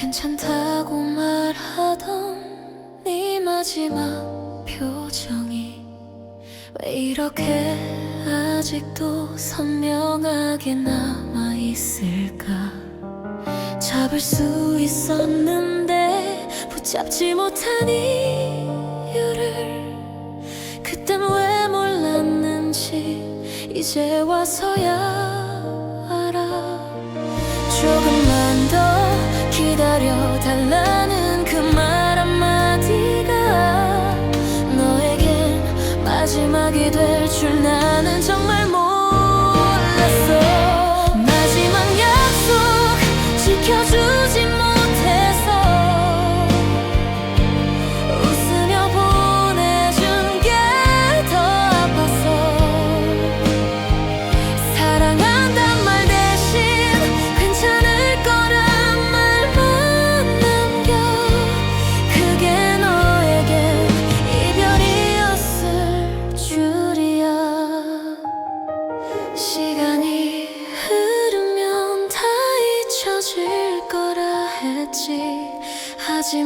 라고 말하던 네 마지막 표정이 왜 이렇게 아직도 선명하게 남아 있을까? 잡을 수 있었는데 붙잡지 못한 이유를 그땐 왜 몰랐는지 이제 와서야 했지